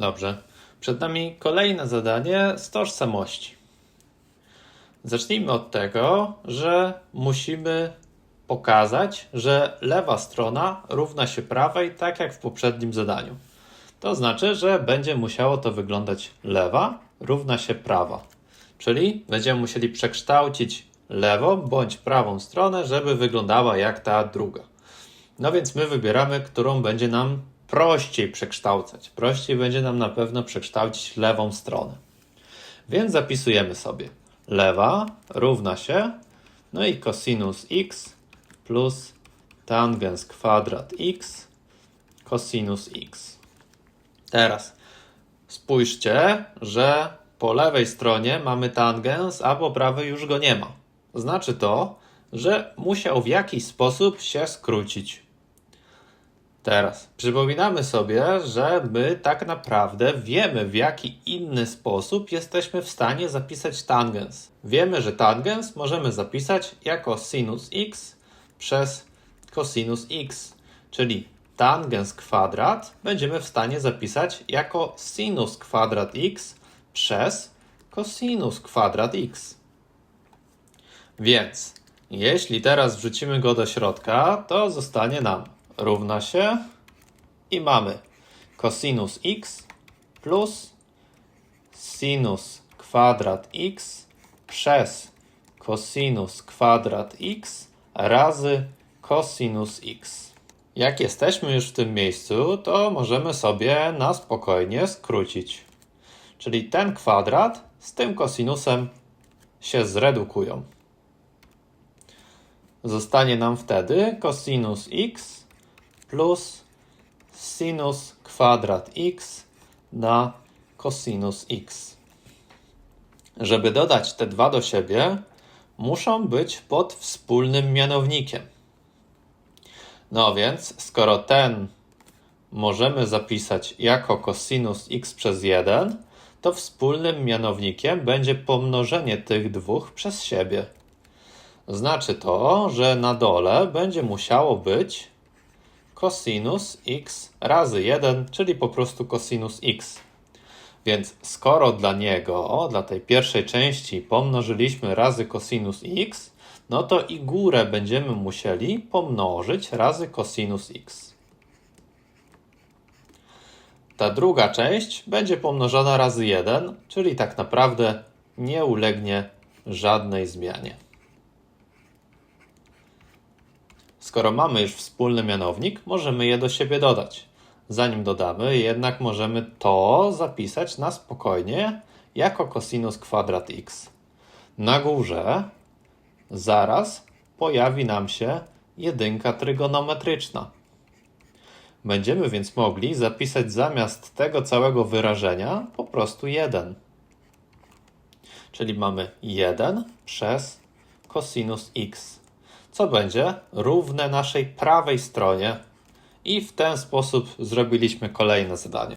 Dobrze. Przed nami kolejne zadanie z tożsamości. Zacznijmy od tego, że musimy pokazać, że lewa strona równa się prawej, tak jak w poprzednim zadaniu. To znaczy, że będzie musiało to wyglądać lewa równa się prawa. Czyli będziemy musieli przekształcić lewą bądź prawą stronę, żeby wyglądała jak ta druga. No więc my wybieramy, którą będzie nam prościej przekształcać. Prościej będzie nam na pewno przekształcić lewą stronę. Więc zapisujemy sobie lewa równa się, no i cosinus x plus tangens kwadrat x cosinus x. Teraz spójrzcie, że po lewej stronie mamy tangens, a po prawej już go nie ma. Znaczy to, że musiał w jakiś sposób się skrócić. Teraz przypominamy sobie, że my tak naprawdę wiemy, w jaki inny sposób jesteśmy w stanie zapisać tangens. Wiemy, że tangens możemy zapisać jako sinus x przez cosinus x, czyli tangens kwadrat będziemy w stanie zapisać jako sinus kwadrat x przez cosinus kwadrat x. Więc jeśli teraz wrzucimy go do środka, to zostanie nam równa się i mamy cosinus x plus sinus kwadrat x przez cosinus kwadrat x razy cosinus x. Jak jesteśmy już w tym miejscu, to możemy sobie na spokojnie skrócić. Czyli ten kwadrat z tym kosinusem się zredukują. Zostanie nam wtedy cosinus x plus sinus kwadrat x na cosinus x. Żeby dodać te dwa do siebie, muszą być pod wspólnym mianownikiem. No więc, skoro ten możemy zapisać jako cosinus x przez 1, to wspólnym mianownikiem będzie pomnożenie tych dwóch przez siebie. Znaczy to, że na dole będzie musiało być cosinus x razy 1, czyli po prostu cosinus x. Więc skoro dla niego, dla tej pierwszej części pomnożyliśmy razy cosinus x, no to i górę będziemy musieli pomnożyć razy cosinus x. Ta druga część będzie pomnożona razy 1, czyli tak naprawdę nie ulegnie żadnej zmianie. Skoro mamy już wspólny mianownik, możemy je do siebie dodać. Zanim dodamy, jednak możemy to zapisać na spokojnie jako cosinus kwadrat x. Na górze zaraz pojawi nam się jedynka trygonometryczna. Będziemy więc mogli zapisać zamiast tego całego wyrażenia po prostu 1. Czyli mamy 1 przez cosinus x, co będzie równe naszej prawej stronie. I w ten sposób zrobiliśmy kolejne zadanie.